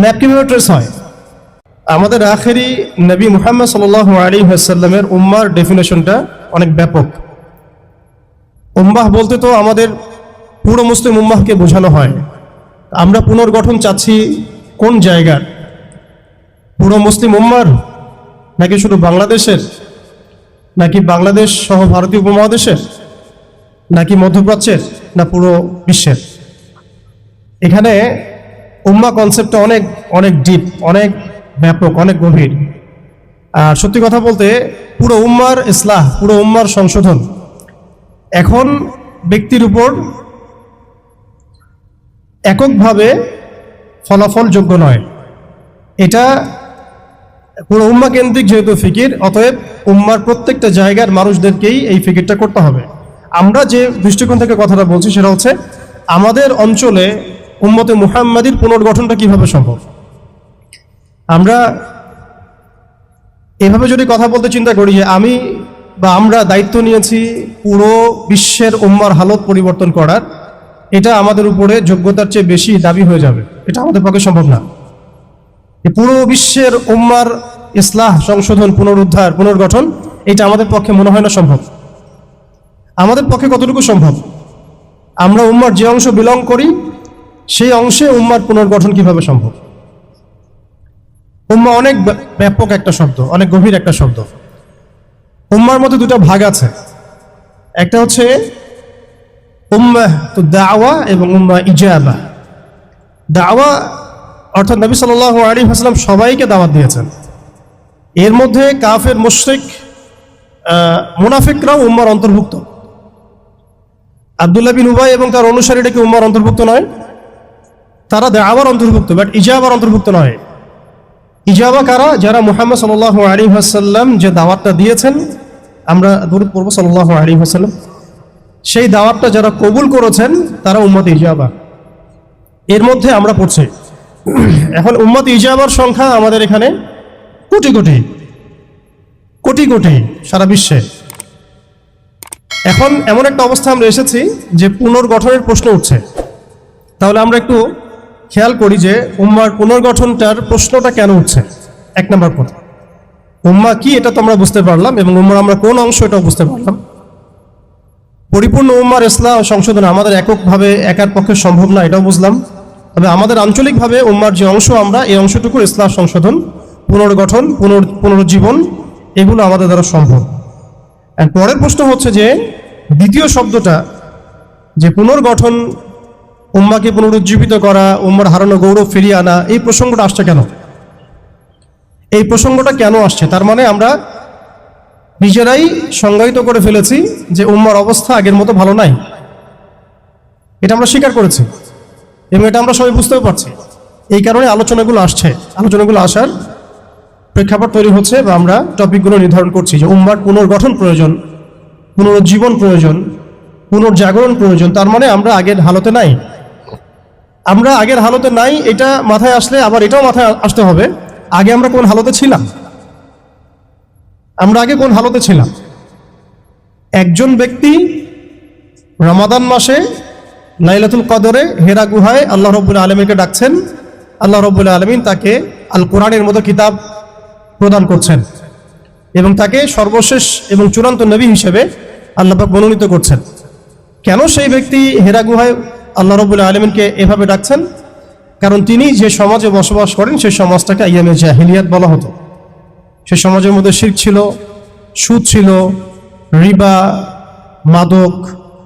Map হয় আমাদের আখেরি নবী মুহাম্মদ সাল আলী হাসাল্লামের উম্মার ডেফিনেশনটা অনেক ব্যাপক। উম্মাহ বলতে তো আমাদের পুরো মুসলিম উম্মাহকে বোঝানো হয়। আমরা পুনর্গঠন চাচ্ছি কোন জায়গার? পুরো মুসলিম উম্মার? নাকি শুধু বাংলাদেশের? নাকি বাংলাদেশ সহ ভারতীয় উপমহাদেশের? নাকি মধ্যপ্রাচ্যের? না পুরো বিশ্বের? এখানে উম্মা কনসেপ্টটা অনেক অনেক ডিপ অনেক ব্যাপক, অনেক গভীর। আর সত্যি কথা বলতে, পুরো উম্মার ইসলাহ, পুরো উম্মার সংশোধন, এখন ব্যক্তির উপর এককভাবে ফলাফল যোগ্য নয়। এটা পুরো উম্মা কেন্দ্রিক যেহেতু ফিকির, অতএব উম্মার প্রত্যেকটা জায়গার মানুষদেরকেই এই ফিকিরটা করতে হবে। আমরা যে দৃষ্টিকোণ থেকে কথাটা বলছি, সেটা হচ্ছে, আমাদের অঞ্চলে উম্মতে মুহাম্মাদির পুনর্গঠনটা কীভাবে সম্ভব? আমরা এভাবে যদি কথা বলতে চিন্তা করি যে আমি বা আমরা দায়িত্ব নিয়েছি পুরো বিশ্বের উম্মার হালত পরিবর্তন করার, এটা আমাদের উপরে যোগ্যতার চেয়ে বেশি দাবি হয়ে যাবে। এটা আমাদের পক্ষে সম্ভব না। পুরো বিশ্বের উম্মার ইসলাহ, সংশোধন, পুনরুদ্ধার, পুনর্গঠন, এটা আমাদের পক্ষে মনে হয় না সম্ভব। আমাদের পক্ষে কতটুকু সম্ভব? আমরা উম্মার যে অংশ বিলং করি সেই অংশে উম্মার পুনর্গঠন কীভাবে সম্ভব? উম্মা অনেক ব্য- ব্যাপক একটা শব্দ, অনেক গভীর একটা শব্দ। উম্মার মধ্যে দুটো ভাগ আছে। একটা হচ্ছে উম্মা তো দাওয়া এবং উম্মা ইজাবা। দাওয়া অর্থাৎ নবী সাল আলী হাসলাম সবাইকে দাওয়াত দিয়েছেন। এর মধ্যে কাফের, মুশরিক মুনাফিকরাও উম্মার অন্তর্ভুক্ত। আবদুল্লাহ বিন উবাই এবং তার অনুসারীরা কি উম্মার অন্তর্ভুক্ত নয়? তারা দাওয়ার অন্তর্ভুক্ত বাট ইজাবার অন্তর্ভুক্ত নয়। ইজাবা কারা? যারা মুহাম্মদ সাল আলী হাসাল্লাম যে দাওয়াতটা দিয়েছেন, আমরা দরুদ পড়ব সাল আলী হাসাল্লাম সেই দাওয়াতটা যারা কবুল করেছেন, তারা উম্মত ইজাবা। এর মধ্যে আমরা পড়ছি। এখন উম্মত ইজাবার সংখ্যা আমাদের এখানে কোটি কোটি। কোটি কোটি সারা বিশ্বে। এখন এমন একটা অবস্থা আমরা এসেছি যে পুনর্গঠনের প্রশ্ন উঠছে। তাহলে আমরা একটু খেয়াল করি যে উম্মার পুনর্গঠনটার প্রশ্নটা কেন উঠছে? এক নম্বর কথা। উম্মা কি এটা তো আমরা বুঝতে পারলাম এবং উম্মার আমরা কোন অংশ এটাও বুঝতে পারলাম। পরিপূর্ণ উম্মার ইসলাম সংশোধন আমাদের এককভাবে একার পক্ষে সম্ভব না, এটাও বুঝলাম। তবে আমাদের আঞ্চলিকভাবে উম্মার যে অংশ আমরা, এই অংশটুকুর ইসলাম সংশোধন, পুনর্গঠন, পুনর পুনরুজ্জীবন এগুলো আমাদের দ্বারা সম্ভব। পরের প্রশ্ন হচ্ছে যে, দ্বিতীয় শব্দটা যে পুনর্গঠন উম্মাকে পুনরুজ্জীবিত করা, উম্মার হারানো গৌরব ফিরিয়ে আনা, এই প্রসঙ্গটা আসছে কেন? এই প্রসঙ্গটা কেন আসছে? তার মানে আমরা নিজেরাই সংজ্ঞায়িত করে ফেলেছি যে উম্মার অবস্থা আগের মতো ভালো নাই। এটা আমরা স্বীকার করেছি এবং এটা আমরা সবাই বুঝতেও পারছি। এই কারণে আলোচনাগুলো আসছে। আলোচনাগুলো আসার প্রেক্ষাপট তৈরি হচ্ছে বা আমরা টপিকগুলো নির্ধারণ করছি যে উম্মার পুনর্গঠন প্রয়োজন, পুনরুজ্জীবন প্রয়োজন, পুনর্জাগরণ প্রয়োজন। তার মানে আমরা আগের হালতে নাই। আমরা আগের হালতে নাই, এটা মাথায় আসলে আবার এটাও মাথায় আসতে হবে, আগে আমরা কোন হালতে ছিলাম? আমরা আগে কোন হালতে ছিলাম? একজন ব্যক্তি রমাদান মাসে লাইলাতুল কদরে হেরা গুহায় আল্লাহ রব্বুল আলমীকে ডাকছেন, আল্লাহ রব্বুল আলমিন তাকে আল কোরআনের মতো কিতাব প্রদান করছেন এবং তাকে সর্বশেষ এবং চূড়ান্ত নবী হিসেবে আল্লাপাক মনোনীত করছেন। কেন সেই ব্যক্তি হেরা গুহায় আল্লাহ রব্বুল আলমিনকে এভাবে ডাকছেন, কারণ তিনি যে সমাজে বসবাস করেন, সেই সমাজটাকে আইয়ামে জাহিলিয়াত বলা হতো। সে সমাজের মধ্যে শির ছিল, সুদ ছিল, রিবা, মাদক,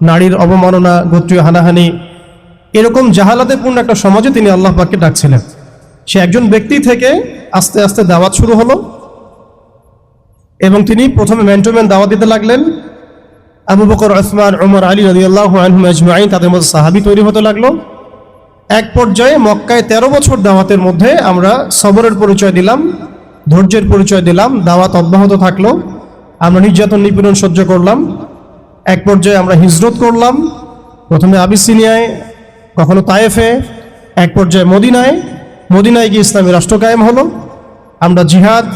নারীর অবমাননা, গোত্রীয় হানাহানি, এরকম জাহালাতে পূর্ণ একটা সমাজে তিনি আল্লাহ পাককে ডাকছিলেন। সে একজন ব্যক্তি থেকে আস্তে আস্তে দাওয়াত শুরু হলো এবং তিনি প্রথমে ম্যান দাওয়াত দিতে লাগলেন। আবু বকর ওসমান ওমর আলী রদি আল্লাহ আজমাইন তাদের মধ্যে সাহাবি তৈরি হতে লাগল। এক পর্যায়ে মক্কায় ১৩ বছর দাওয়াতের মধ্যে আমরা সবরের পরিচয় দিলাম, ধৈর্যের পরিচয় দিলাম, দাওয়াত অব্যাহত থাকল, আমরা নির্যাতন নিপীড়ন সহ্য করলাম, এক পর্যায়ে আমরা হিজরত করলাম, প্রথমে আবিসিনিয়ায়, কখনো তায়েফে, এক পর্যায়ে মদিনায় মদিনায় গিয়ে ইসলামী রাষ্ট্র কায়েম হলো, আমরা জিহাদ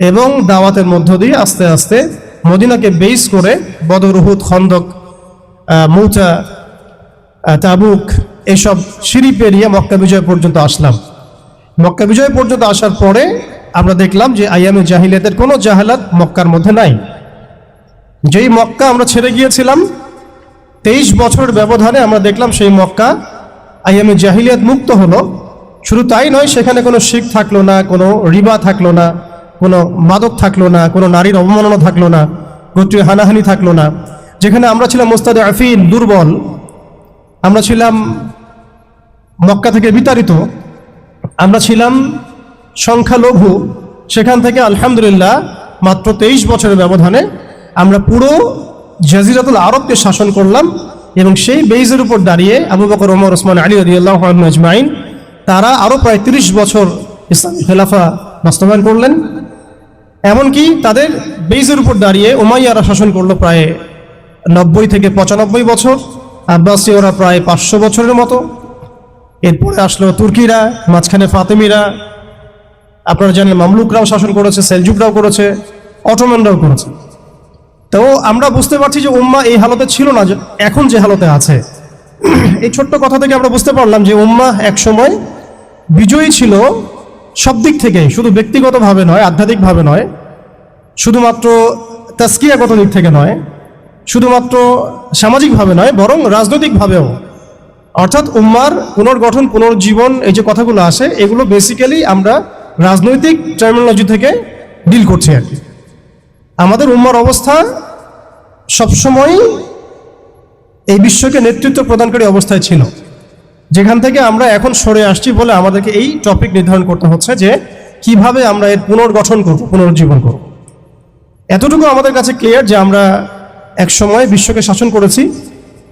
এবং দাওয়াতের মধ্য দিয়ে আস্তে আস্তে মদিনাকে বেস করে বদরুহুদ খন্দক মৌচা তাবুক এসব সিঁড়ি পেরিয়ে মক্কা বিজয় পর্যন্ত আসলাম। মক্কা বিজয় পর্যন্ত আসার পরে আমরা দেখলাম যে আইয়ামে জাহিলিয়াতের কোনো জাহালাত মক্কার মধ্যে নাই। যেই মক্কা আমরা ছেড়ে গিয়েছিলাম, তেইশ বছরের ব্যবধানে আমরা দেখলাম সেই মক্কা আইয়ামে জাহিলিয়াত মুক্ত হলো। শুধু তাই নয়, সেখানে কোনো শিখ থাকল না, কোনো রিবা থাকল না কোনো মাদক থাকল না, কোনো নারীর অবমাননা থাকল না, গোত্রীয় হানাহানি থাকল না। যেখানে আমরা ছিলাম মোস্তাদে আফিন দুর্বল। আমরা ছিলাম মক্কা থেকে বিতাড়িত। আমরা ছিলাম সংখ্যালঘু। সেখান থেকে আলহামদুলিল্লাহ মাত্র তেইশ বছরের ব্যবধানে আমরা পুরো জাজিরাতুল আরবকে শাসন করলাম এবং সেই বেইজের উপর দাঁড়িয়ে আবু বকর, ওমর, ওসমান, আলী রদিয়াল্লাহ আজমাইন তারা আরও প্রায় তিরিশ বছর ইসলামী খেলাফা বাস্তবায়ন করলেন। এমনকি তাদের বেইজের উপর দাঁড়িয়ে উমাইয়ারা শাসন করল প্রায় নব্বই থেকে পঁচানব্বই বছর আব্বাসীয়রা প্রায় পাঁচশো বছরের মতো। এরপরে আসলো তুর্কিরা, মাঝখানে ফাতেমিরা, আপনারা জানেন মামলুকরাও শাসন করেছে, সেলজুকরাও করেছে, অটোম্যানরাও করেছে। তো আমরা বুঝতে পারছি যে উম্মা এই হালতে ছিল না এখন যে হালতে আছে। এই ছোট্ট কথা থেকে আমরা বুঝতে পারলাম যে উম্মা এক সময় বিজয়ী ছিল সব দিক থেকে শুধু ব্যক্তিগতভাবে নয়, আধ্যাত্মিকভাবে নয়, শুধুমাত্র তাস্কিয়াগত দিক থেকে নয়, শুধুমাত্র সামাজিকভাবে নয়, বরং রাজনৈতিকভাবেও। অর্থাৎ উম্মার পুনর্গঠন, পুনর্জীবন, এই যে কথাগুলো আসে, এগুলো বেসিক্যালি আমরা রাজনৈতিক টার্মিনোলজি থেকে ডিল করছি আর কি। আমাদের উম্মার অবস্থা সবসময় এই বিশ্বকে নেতৃত্ব প্রদানকারী অবস্থায় ছিল। যেখান থেকে আমরা এখন সরে আসছি বলে আমাদেরকে এই টপিক নির্ধারণ করতে হচ্ছে যে কীভাবে আমরা এর পুনর্গঠন করব, পুনর্জীবন করব। এতটুকু আমাদের কাছে ক্লিয়ার যে আমরা এক সময় বিশ্বকে শাসন করেছি,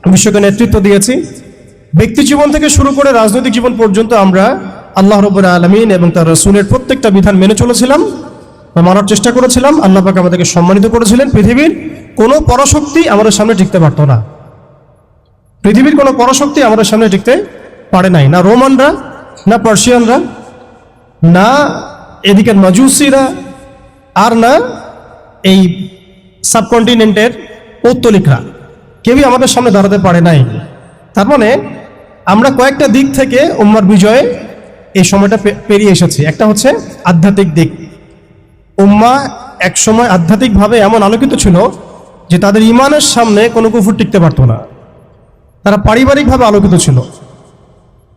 বিশ্বকে নেতৃত্ব দিয়েছি। ব্যক্তি জীবন থেকে শুরু করে রাজনৈতিক জীবন পর্যন্ত আমরা আল্লাহ রব্বুল আলমিন এবং তার রসুলের প্রত্যেকটা বিধান মেনে চলেছিলাম বা মানার চেষ্টা করেছিলাম। আল্লাহ পাক আমাদেরকে সম্মানিত করেছিলেন। পৃথিবীর কোনো পরাশক্তি আমাদের সামনে টিকতে পারতো না। পৃথিবীর কোনো পরাশক্তি আমাদের সামনে টিকতে পারে নাই। না রোমানরা, না পার্সিয়ানরা, না এদিকের মাজুসিরা, আর না এই সাবকন্টিনেন্টের পৌত্তলিকরা। কেউই আমাদের সামনে দাঁড়াতে পারে নাই। তার মানে আমরা কয়েকটা দিক থেকে উম্মার বিজয়ে এই সময়টা পেরিয়ে এসেছি। একটা হচ্ছে আধ্যাত্মিক দিক। উম্মা এক সময় আধ্যাত্মিকভাবে এমন আলোকিত ছিল যে তাদের ইমানের সামনে কোনো কুফুর টিকতে পারতো না। তারা পারিবারিকভাবে আলোকিত ছিল।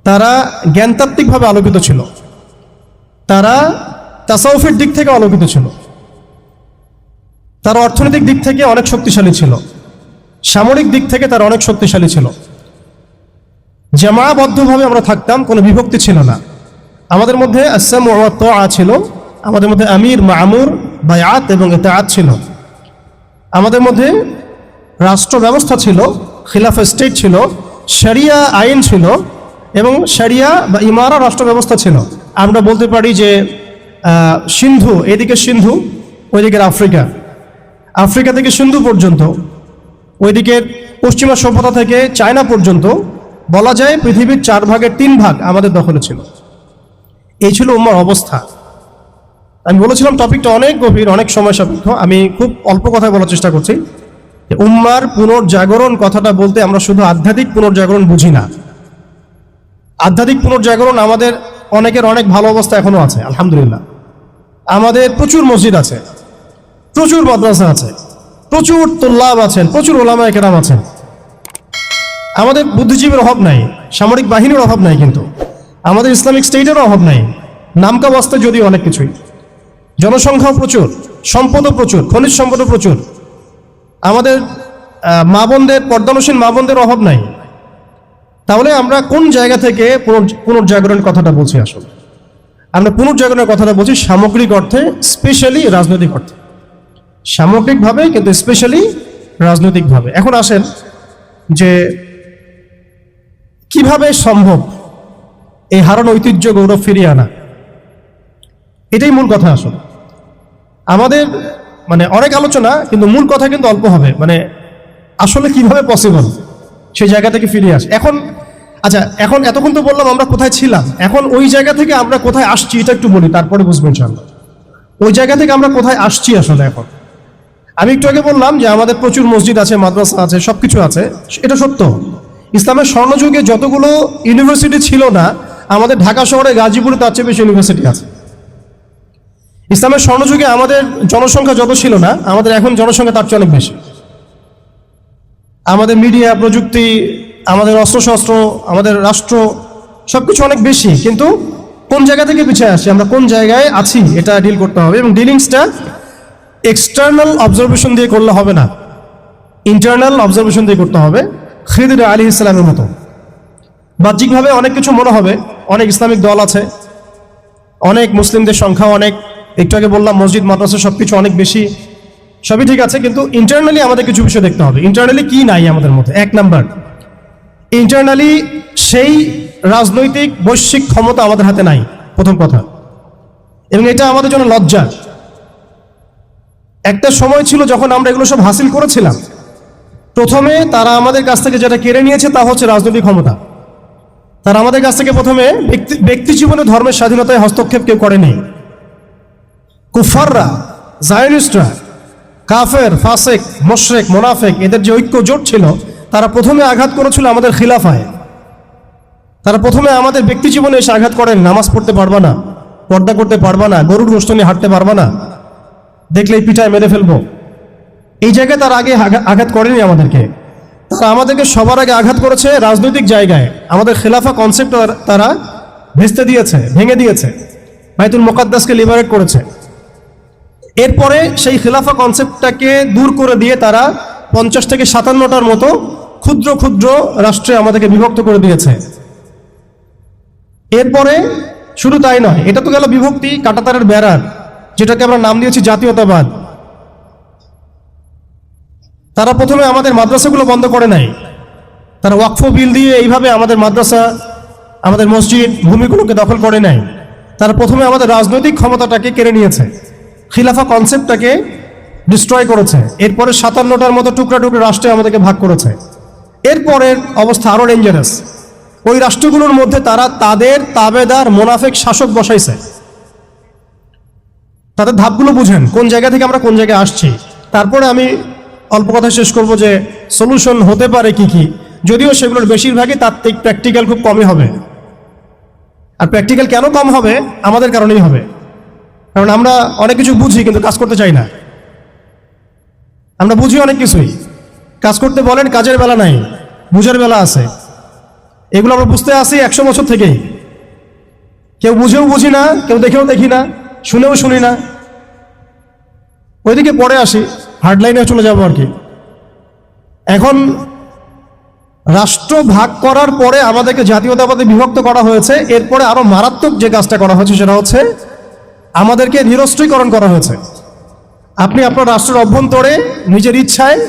তারা জ্ঞানতাত্ত্বিকভাবে আলোকিত ছিল। তারা তাসাউফের দিক থেকে আলোকিত ছিল। তারা অর্থনৈতিক দিক থেকে অনেক শক্তিশালী ছিল। সামরিক দিক থেকে তারা অনেক শক্তিশালী ছিল। জামাবদ্ধভাবে আমরা থাকতাম, কোনো বিভক্তি ছিল না। আমাদের মধ্যে আসাম আ ছিল। আমাদের মধ্যে আমির, মামুর, বায়াত এবং এতাআত ছিল। আমাদের মধ্যে রাষ্ট্র ব্যবস্থা ছিল খিলাফা স্টেট ছিল, শরিয়া আইন ছিল। এবং শরিয়া বা ইমারা রাষ্ট্র ব্যবস্থা ছিল। আমরা বলতে পারি যে সিন্ধু, এদিকে সিন্ধু ওইদিকের আফ্রিকা। আফ্রিকা থেকে সিন্ধু পর্যন্ত ওইদিকের পশ্চিমা সভ্যতা থেকে চায়না পর্যন্ত, বলা যায় পৃথিবীর চার ভাগের তিন ভাগ আমাদের দখলে ছিল। এই ছিল উম্মার অবস্থা। আমি বলেছিলাম টপিকটা অনেক গভীর, অনেক সময় সাপেক্ষ। আমি খুব অল্প কথায় বলার চেষ্টা করছি। উম্মার পুনর্জাগরণ কথাটা বলতে আমরা শুধু আধ্যাত্মিক পুনর্জাগরণ বুঝি না। আধ্যাত্মিক পুনর্জাগরণ আমাদের অনেকের অনেক ভালো অবস্থা এখনও আছে, আলহামদুলিল্লাহ। আমাদের প্রচুর মসজিদ আছে, প্রচুর মাদ্রাসা আছে, প্রচুর তোল্লাভ আছেন, প্রচুর ওলামায় কেরাম আছেন। আমাদের বুদ্ধিজীবীর অভাব নাই, সামরিক বাহিনীর অভাব নাই কিন্তু। আমাদের ইসলামিক স্টেটেরও অভাব নাই, নামকা বাস্তে যদিও অনেক কিছুই। জনসংখ্যাও প্রচুর, সম্পদও প্রচুর, খনিজ সম্পদও প্রচুর। আমাদের মা বোনদের, পর্দানসীন মা বোনদের অভাব নাই। তাহলে আমরা কোন জায়গা থেকে পুনর- পুনর্জাগরণ কথাটা বলছি আসলে? আমরা পুনর্জাগরণের কথাটা বলছি সামগ্রিক অর্থে, স্পেশালি রাজনৈতিক অর্থে। সামগ্রিকভাবে কিন্তু স্পেশালি রাজনৈতিকভাবে। এখন আসেন যে কীভাবে সম্ভব এই হারান ঐতিহ্য গৌরব ফিরিয়ে আনা? এটাই মূল কথা আসলে। আমাদের মানে অনেক আলোচনা, কিন্তু মূল কথা কিন্তু অল্প হবে। মানে আসলে কীভাবে পসিবল সেই জায়গা থেকে ফিরে আসে। এখন আচ্ছা এখন এতক্ষণ তো বললাম আমরা কোথায় ছিলাম। এখন ওই জায়গা থেকে আমরা কোথায় আসছি এটা একটু বলি, তারপরে বুঝবেন ইনশাল্লাহ ওই জায়গা থেকে আমরা কোথায় আসছি আসলে এখন? আমি একটু আগে বললাম যে আমাদের প্রচুর মসজিদ আছে, মাদ্রাসা আছে সব কিছু আছে, এটা সত্য। ইসলামের স্বর্ণযুগে যতগুলো ইউনিভার্সিটি ছিল না, আমাদের ঢাকা শহরে গাজীপুরে তার চেয়ে বেশি ইউনিভার্সিটি আছে। ইসলামের স্বর্ণযুগে আমাদের জনসংখ্যা যত ছিল না, আমাদের এখন জনসংখ্যা তার চেয়ে অনেক বেশি। আমাদের মিডিয়া, প্রযুক্তি, আমাদের অস্ত্রশস্ত্র, আমাদের রাষ্ট্র, সবকিছু অনেক বেশি। কিন্তু কোন জায়গা থেকে পিছিয়ে আসি? আমরা কোন জায়গায় আছি? এটা ডিল করতে হবে এবং ডিলিংসটা এক্সটার্নাল অবজারভেশন দিয়ে করলে হবে না। ইন্টারনাল অবজারভেশন দিয়ে করতে হবে। খিদির আলী ইসলামের মতো। বাহ্যিকভাবে অনেক কিছু মনে হবে। অনেক ইসলামিক দল আছে। অনেক মুসলিমদের সংখ্যা অনেক। একটু আগে বললাম, মসজিদ, মাদ্রাসা সব কিছু অনেক বেশি। সবই ঠিক আছে, কিন্তু ইন্টারনালি আমাদের কিছু বিষয় দেখতে হবে। ইন্টারনালি কি নাই আমাদের মধ্যে? এক নাম্বার ইন্টারনালি সেই রাজনৈতিক, বৈশ্বিক ক্ষমতা আমাদের হাতে নাই। প্রথম কথা। এবং এটা আমাদের জন্য লজ্জা। একটা সময় ছিল যখন আমরা এগুলো সব হাসিল করেছিলাম। প্রথমে তারা আমাদের কাছ থেকে যেটা কেড়ে নিয়েছে তা হচ্ছে রাজনৈতিক ক্ষমতা। তারা আমাদের কাছ থেকে প্রথমে ব্যক্তি জীবনে ধর্মের স্বাধীনতায় হস্তক্ষেপ কেউ করেনি। কুফাররা জায়নিস্টরা কাফের, ফাসেক, মোশরেক, মোনাফেক, এদের যে ঐক্য জোট ছিল, তারা প্রথমে আঘাত করেছিল আমাদের খিলাফায়। তারা প্রথমে আমাদের ব্যক্তি জীবনে এসে আঘাত করেন, নামাজ পড়তে পারবা না, পর্দা করতে পারবা না, গরুর গোষ্ঠ নিয়ে হাঁটতে পারবা না। দেখলেই পিঠায় মেরে ফেলব। এই জায়গায় তার আগে আঘাত করেনি আমাদেরকে। তারা আমাদেরকে সবার আগে আঘাত করেছে রাজনৈতিক জায়গায়। আমাদের খেলাফা কনসেপ্ট তারা ভেস্তে দিয়েছে, ভেঙে দিয়েছে। বাইতুল মোকাদ্দাসকে লিবারেট করেছে। এরপরে সেই খিলাফা কনসেপ্টটাকে দূর করে দিয়ে তারা পঞ্চাশ থেকে সাতান্নটার মতো ক্ষুদ্র ক্ষুদ্র রাষ্ট্রে আমাদেরকে বিভক্ত করে দিয়েছে। এরপরে শুধু তাই নয়, এটা তো গেল বিভক্তি, কাটাতারের বেড়ার যেটাকে আমরা নাম দিয়েছি জাতীয়তাবাদ। তারা প্রথমে আমাদের মাদ্রাসাগুলো বন্ধ করে নাই। তারা ওয়াকফ বিল দিয়ে এইভাবে আমাদের মাদ্রাসা, আমাদের মসজিদ, ভূমিগুলোকে দখল করে নাই। তারা প্রথমে আমাদের রাজনৈতিক ক্ষমতাটাকে কেড়ে নিয়েছে। খিলাফা কনসেপ্টটাকে ডিস্ট্রয় করেছে। এরপরে সাতান্নটার মতো টুকরা টুকরা রাষ্ট্রে আমাদেরকে ভাগ করেছে। এরপরের অবস্থা আরও ডেঞ্জারাস ওই রাষ্ট্রগুলোর মধ্যে তারা তাদের তাবেদার মোনাফেক শাসক বসাইছে। তাদের ধাপগুলো বুঝেন, কোন জায়গা থেকে আমরা কোন জায়গায় আসছি। তারপরে আমি অল্প কথা শেষ করব যে সলিউশন হতে পারে কি কি। যদিও সেগুলোর বেশিরভাগই তাত্ত্বিক প্র্যাকটিক্যাল খুব কমই হবে। আর প্র্যাকটিক্যাল কেন কম হবে? আমাদের কারণেই হবে। কারণ আমরা অনেক কিছু বুঝি, কিন্তু কাজ করতে চাই না। আমরা বুঝি অনেক কিছুই। কাজ করতে বলেন, কাজের বেলা নাই, বুঝার বেলা আছে। এগুলো আমরা বুঝতে আসি একশো বছর থেকেই। কেউ বুঝেও বুঝি না, কেউ দেখেও দেখি না, শুনেও শুনি না। ওইদিকে পরে আসি হার্ডলাইনে চলে যাব আর কি। এখন রাষ্ট্র ভাগ করার পরে আমাদেরকে জাতীয়তাবাদে বিভক্ত করা হয়েছে, এরপরে আরও মারাত্মক যে কাজটা করা হয়েছে সেটা হচ্ছে আমাদেরকে নিরস্ত্রীকরণ করা হয়েছে। আপনি আপনার রাষ্ট্রের অভ্যন্তরে নিজের ইচ্ছায়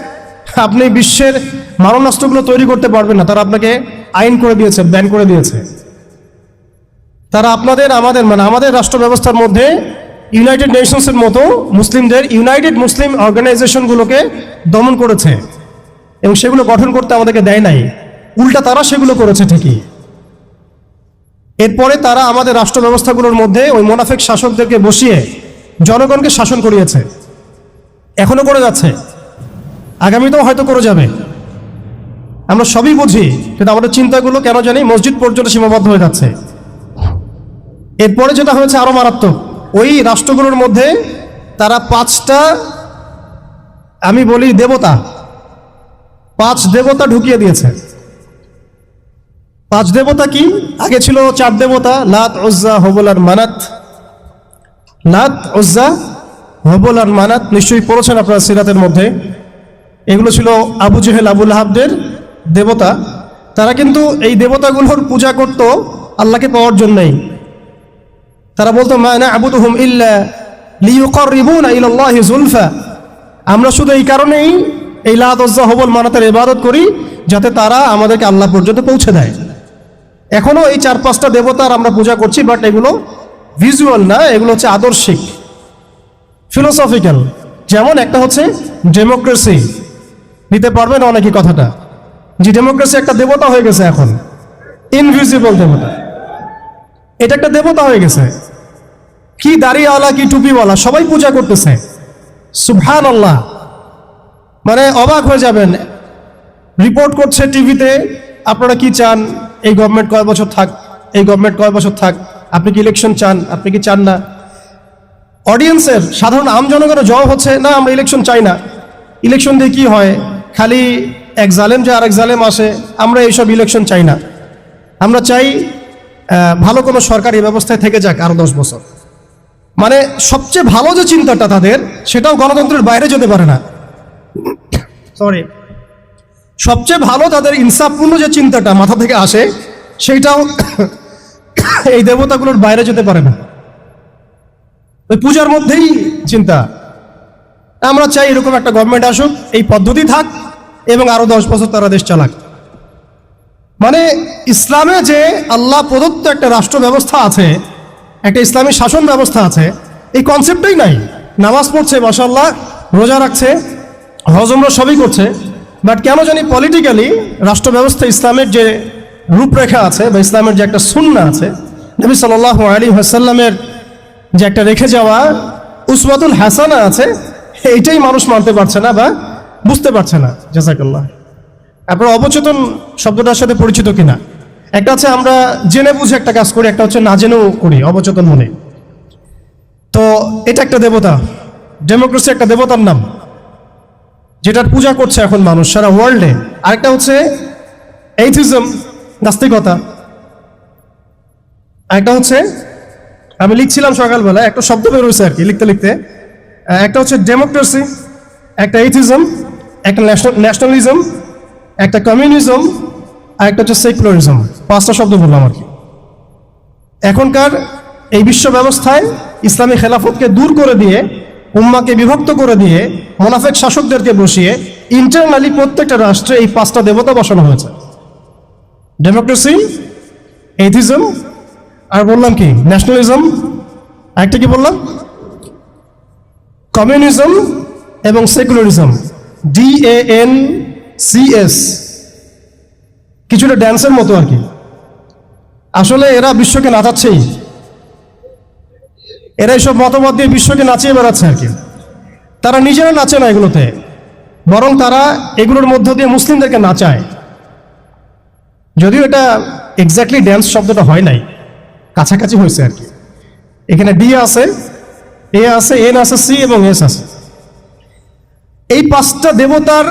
আপনি বিশ্বের মারণাস্ত্রগুলো তৈরি করতে পারবেন না। তারা আপনাকে আইন করে দিয়েছে, ব্যান করে দিয়েছে। তারা আপনাদের, আমাদের মানে আমাদের রাষ্ট্র ব্যবস্থার মধ্যে ইউনাইটেড নেশনসের মতো মুসলিমদের ইউনাইটেড মুসলিম অর্গানাইজেশনগুলোকে দমন করেছে। এবং সেগুলো গঠন করতে আমাদেরকে দেয় নাই। উল্টা তারা সেগুলো করেছে ঠিকই। এরপরে তারা আমাদের রাষ্ট্র ব্যবস্থাগুলোর মধ্যে ওই মোনাফেক শাসকদেরকে বসিয়ে জনগণকে শাসন করিয়েছে। এখনও করে যাচ্ছে। আগামীতেও হয়তো করে যাবে। আমরা সবই বুঝি, কিন্তু আমাদের চিন্তাগুলো কেন জানি মসজিদ পর্যন্ত সীমাবদ্ধ হয়ে যাচ্ছে। এরপরে যেটা হয়েছে আরও মারাত্মক, ওই রাষ্ট্রগুলোর মধ্যে তারা পাঁচটা, আমি বলি দেবতা, পাঁচ দেবতা ঢুকিয়ে দিয়েছে। পাঁচ দেবতা কি? আগে ছিল চার দেবতা লাত ওজ্জা হবল আর মানাত। লাত ওজ্জা হবল আর মানাত নিশ্চয়ই পড়েছেন আপনার সিরাতের মধ্যে। এগুলো ছিল আবু জেহেল, আবুল হাবদের দেবতা। তারা কিন্তু এই দেবতাগুলোর পূজা করত আল্লাহকে পাওয়ার জন্যই। তারা বলতো, মা না আবুদুহুম ইল্লা যুলফা আমরা শুধু এই কারণেই এই লাত ওজ্জা হবল, মানাতের ইবাদত করি, যাতে তারা আমাদেরকে আল্লাহ পর্যন্ত পৌঁছে দেয়। এখনও এই চার পাঁচটা দেবতার আমরা পূজা করছি বাট এগুলো ভিজুয়াল না, এগুলো হচ্ছে আদর্শিক ফিলোসফিক্যাল যেমন একটা হচ্ছে ডেমোক্রেসি নিতে পারবেন অনেকে কথাটা। যে ডেমোক্রেসি একটা দেবতা হয়ে গেছে এখন। ইনভিজিবল দেবতা। এটা একটা দেবতা হয়ে গেছে। কি দাড়িওয়ালা, কি টুপিওয়ালা, সবাই পূজা করতেছে। সুবহান আল্লাহ মানে অবাক হয়ে যাবেন। রিপোর্ট করছে টিভিতে আপনারা কি চান? এই গভর্নমেন্ট কয় বছর থাক, এই গভর্নমেন্ট কয় বছর থাক, আপনি কি ইলেকশন চান, আপনি কি চান না? অডিয়েন্সের সাধারণ আম জনগণের জবাব হচ্ছে, না, আমরা ইলেকশন চাই না। ইলেকশন দিয়ে কি হয়? খালি এক জালেম যে আরেক জালেম আসে, আমরা এইসব ইলেকশন চাই না। আমরা চাই ভালো কোনো সরকারি ব্যবস্থায় থেকে যাক আরও দশ বছর। মানে সবচেয়ে ভালো যে চিন্তাটা তাদের, সেটাও গণতন্ত্রের বাইরে যেতে পারে না। সরি সবচেয়ে ভালো তাদের ইনসাফপূর্ণ যে চিন্তাটা মাথা থেকে আসে, সেইটাও এই দেবতাগুলোর বাইরে যেতে পারে না। ওই পূজার মধ্যেই চিন্তা। আমরা চাই এরকম একটা গভর্নমেন্ট আসুক, এই পদ্ধতি থাক এবং আরও দশ বছর তারা দেশ চালাক। মানে ইসলামে যে আল্লাহ প্রদত্ত একটা রাষ্ট্র ব্যবস্থা আছে, একটা ইসলামী শাসন ব্যবস্থা আছে, এই কনসেপ্টটাই নাই। নামাজ পড়ছে মাসাল্লাহ রোজা রাখছে হজমরা সবই করছে। বাট কেন জানি পলিটিক্যালি রাষ্ট্র ব্যবস্থা ইসলামের যে রূপরেখা আছে বা ইসলামের যে একটা সুন্না আছে, নবী সাল আলী হাসাল্লামের যে একটা রেখে যাওয়া উসমাতুল হাসানা আছে, এইটাই মানুষ মানতে পারছে না বা বুঝতে পারছে না। জাজাকাল্লাহ আপনার অবচেতন শব্দটার সাথে পরিচিত কিনা? একটা হচ্ছে আমরা জেনে বুঝে একটা কাজ করি, একটা হচ্ছে না জেনেও করি, অবচেতন মনে। তো এটা একটা দেবতা ডেমোক্রেসি একটা দেবতার নাম। যেটার পূজা করছে এখন মানুষ সারা ওয়ার্ল্ডে আরেকটা হচ্ছে এইথিজম নাস্তিকতা। আরেকটা হচ্ছে, আমি লিখছিলাম সকালবেলা একটা শব্দ বেরোয়েছে আর কি, লিখতে লিখতে। একটা হচ্ছে ডেমোক্রেসি একটা এইথিজম একটা ন্যাশনালিজম একটা কমিউনিজম আর একটা হচ্ছে সেকুলারিজম পাঁচটা শব্দ বললাম আর কি। এখনকার এই বিশ্ব ব্যবস্থায় ইসলামী খেলাফতকে দূর করে দিয়ে উম্মাকে বিভক্ত করে দিয়ে মোনাফেক শাসকদেরকে বসিয়ে ইন্টারনালি প্রত্যেকটা রাষ্ট্রে এই পাঁচটা দেবতা বসানো হয়েছে। ডেমোক্রেসি এথিজম আর বললাম কি? ন্যাশনালিজম একটা কি বললাম? কমিউনিজম এবং secularism D A N C S কিছুটা ড্যান্সের মতো আর কি। আসলে এরা বিশ্বকে নাচাচ্ছেই। এরা এইসব মতবাদ দিয়ে বিশ্বকে নাচিয়ে বেড়াচ্ছে আর কি। তারা নিজেরা নাচে না এগুলোতে, বরং তারা এগুলোর মধ্য দিয়ে মুসলিমদেরকে নাচায়। যদিও এটা এক্স্যাক্টলি ড্যান্স শব্দটা হয় নাই, কাছাকাছি হয়েছে আর কি। এখানে ডি আছে এ আছে এন আছে সি এবং এস আছে। এই পাঁচটা দেবতার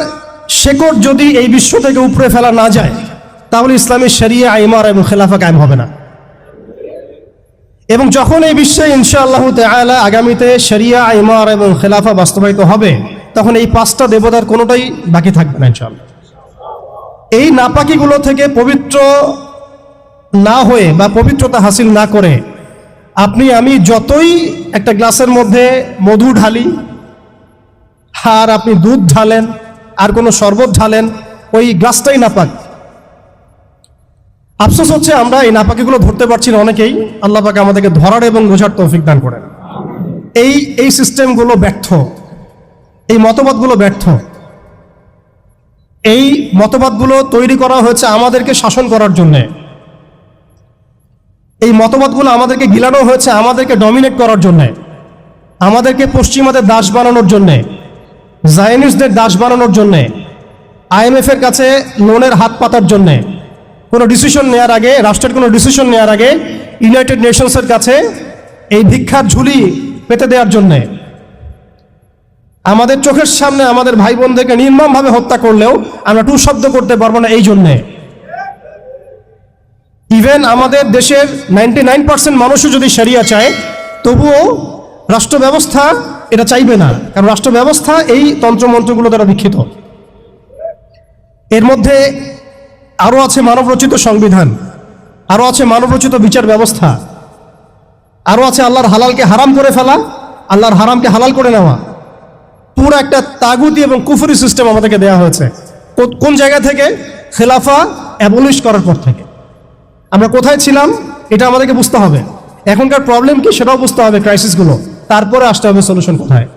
শেকড় যদি এই বিশ্ব থেকে উপরে ফেলা না যায়, তাহলে ইসলামী শরিয়া আইমার এবং খেলাফা কায়েম হবে না। এবং যখন এই বিশ্বে ইনশাআল্লাহ তাআলা আগামীতে শরিয়া আইমার এবং খেলাফা বাস্তবায়িত হবে, তখন এই পাঁচটা দেবতার কোনোটাই বাকি থাকবে না ইনশাআল্লাহ। এই নাপাকিগুলো থেকে পবিত্র না হয়ে বা পবিত্রতা হাসিল না করে, আপনি, আমি যতই একটা গ্লাসের মধ্যে মধু ঢালি আর আপনি দুধ ঢালেন, আর কোনো শরবত ঢালেন, ওই গ্লাসটাই নাপাক। আফসোস হচ্ছে আমরা এই নাপাকিগুলো ধরতে পারছি না অনেকেই। আল্লাহ পাকে আমাদেরকে ধরার এবং বোঝার তৌফিক দান করেন। এই এই সিস্টেমগুলো ব্যর্থ। এই মতবাদগুলো ব্যর্থ। এই মতবাদগুলো তৈরি করা হয়েছে আমাদেরকে শাসন করার জন্যে। এই মতবাদগুলো আমাদেরকে গিলানো হয়েছে আমাদেরকে ডমিনেট করার জন্যে। আমাদেরকে পশ্চিমাদের দাস বানানোর জন্যে। জায়নিস্টদের দাস বানানোর জন্যে। আইএমএফ এর কাছে লোনের হাত পাতার জন্যে। কোনো ডিসিশন নেওয়ার আগে, রাষ্ট্রের কোনো ডিসিশন নেওয়ার আগে ইউনাইটেড নেশনসের কাছে এই ভিক্ষার ঝুলি পেতে দেওয়ার জন্যে আমাদের চোখের সামনে আমাদের ভাই বোনদেরকে নির্মমভাবে হত্যা করলেও আমরা টু শব্দ করতে পারব না এই জন্যে। ইভেন আমাদের দেশের নাইনটি নাইন পার্সেন্ট মানুষও যদি সারিয়া চায়, তবুও রাষ্ট্র ব্যবস্থা এটা চাইবে না, কারণ রাষ্ট্র ব্যবস্থা এই তন্ত্রমন্ত্রগুলো দ্বারা দীক্ষিত এর মধ্যে আরও আছে মানবরচিত সংবিধান আরও আছে মানবরচিত বিচার ব্যবস্থা আরও আছে আল্লাহর হালালকে হারাম করে ফেলা, আল্লাহর হারামকে হালাল করে নেওয়া। পুরো একটা তাগুতি এবং কুফুরি সিস্টেম আমাদেরকে দেওয়া হয়েছে। কোন জায়গা থেকে? খেলাফা অ্যাবলিশ করার পর থেকে। আমরা কোথায় ছিলাম? এটা আমাদেরকে বুঝতে হবে। এখনকার প্রবলেম কি? সেটাও বুঝতে হবে ক্রাইসিসগুলো তারপরে আসতে হবে সলিউশন কোথায়?